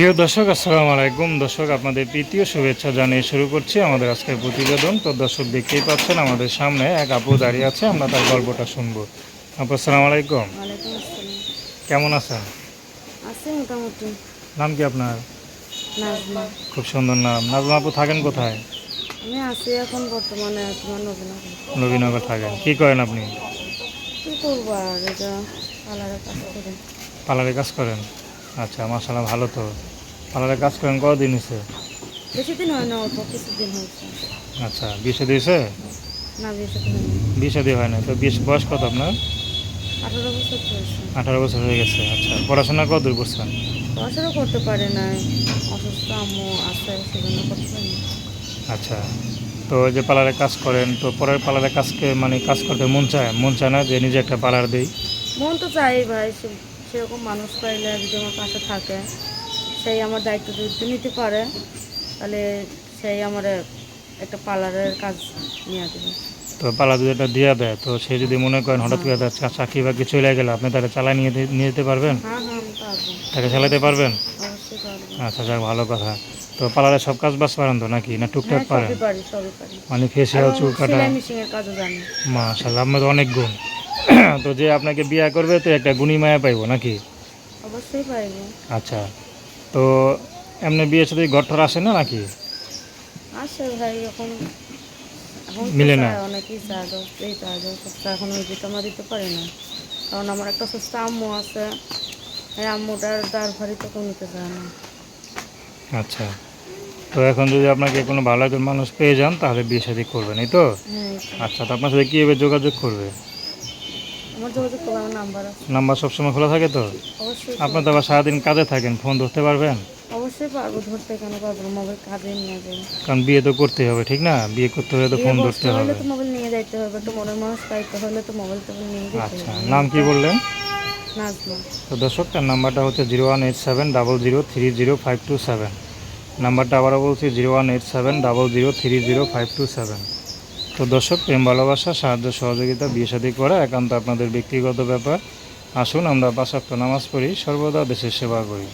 প্রিয় দর্শক আসসালামু আলাইকুম। দর্শক আপনাদের তৃতীয় শুভেচ্ছা জানিয়ে শুরু করছি আমাদের আজকের প্রতিবেদন। তো দর্শক দেখতেই পাচ্ছেন আমাদের সামনে এক আপু দাঁড়িয়ে আছে আমরা তার গল্পটা শুনব। আপু আসসালামু আলাইকুম। কেমন আছেন? নাম কি আপনার? খুব সুন্দর নাম। নাজমা আপু থাকেন কোথায়? আমি আছি এখন বর্তমানে নবীনগর। থাকেন। কি করেন আপনি? কী করব আর এটা পার্লারের কাজ করে। পার্লারে কাজ করেন? আচ্ছা মাসাল্লাহ ভালো তো। পার্লারে কাজ করেন কদিন হয়েছে? বেশি দিন হয় না অল্প কিছুদিন হয়েছে। আচ্ছা বিশে দিয়েছে না বেশি বিশে দিয়ে হয় না তো বিশ বয়স কত আপনার? আঠারো বছর হয়ে গেছে আচ্ছা পড়াশোনা কত দূর করছেন? পড়াশোনা করতে পারে না অসুস্থ আম্মু আছে সেজন্য করতে আচ্ছা তো ওই যে পার্লারে কাজ করেন তো পরের পার্লারে কাজকে মানে কাজ করতে মন চায়? মন চায় না যে নিজে একটা পার্লার দিই? মন তো চাই ভাই সেরকম মানুষ পাইলে যদি আমার পাশে থাকে সেই আমার দায়িত্ব যদি নিতে পারে তাহলে সেই আমার একটা পার্লারের কাজ নিয়ে দেবে তো পার্লার যদি একটা দিয়ে দেয় তো সে যদি মনে করেন হঠাৎ করে তার চাকরি বাকরি চলে গেলে আপনি তারা চালাই নিয়ে নিয়ে যেতে পারবেন? হ্যাঁ হ্যাঁ তাকে চালাতে পারবেন? আচ্ছা যাক ভালো কথা। তো পার্লারে সব কাজ বাজ পারেন তো নাকি? না টুকটাক হ্যাঁ পারেন? মানে ফেসিয়াল চুল কাটা? মাশাল্লাহ আপনার অনেক গুণ। তো যে আপনাকে বিয়ে করবে তো একটা গুণী মায়া পাইবো নাকি? অবশ্যই পাইবো। আচ্ছা তো এমনি বিয়ে সাথে ঘর টর আসে না নাকি? আসে ভাই এখন মিলে না। অনেকেই এই চায় দশ সপ্তাহ এখন ওই আমরা দিতে পারি না। কারণ আমার একটা সুস্থ আম্মু আছে এই আম্মুটার দাঁড় ভারি তো কেউ নিতে চায় না। আচ্ছা তো এখন যদি আপনাকে কোনো ভালো একজন মানুষ পেয়ে যান তাহলে বিয়ে শাদী করবেন তো? হ্যাঁ এই তো। আচ্ছা তো আপনার সাথে কীভাবে যোগাযোগ করবে? আমার যোগাযোগ করব আমার নাম্বার আছে। নাম্বার সবসময় খোলা থাকে তো? অবশ্যই। আপনার তো আবার সারাদিন কাজে থাকেন ফোন ধরতে পারবেন? অবশ্যই পারব ধরতে কেন পারব মোবাইল কাজে নিয়ে যাই। কারণ বিয়ে তো করতে হবে ঠিক না? বিয়ে করতে হলে তো ফোন ধরতে হবে। তো মোবাইল নিয়ে যাইতে হবে একটু মনের মানুষ পাইতে হলে তো মোবাইল টোবাইল নিয়ে যেতে আচ্ছা নাম কি বললেন? নাজমা। তো দর্শক তার নাম্বারটা হচ্ছে zero one eight seven double zero three zero five two seven. নাম্বারটা আবারও বলছি zero one eight seven double zero three zero five two seven. তো দর্শক, প্রেম, ভালোবাসা, সাহায্য, সহযোগিতা, বিয়ে সাদী করা একান্ত আপনাদের ব্যক্তিগত ব্যাপার। আসুন আমরা পাশাপ্ত নামাজ পড়ি, সর্বদা দেশের সেবা করি।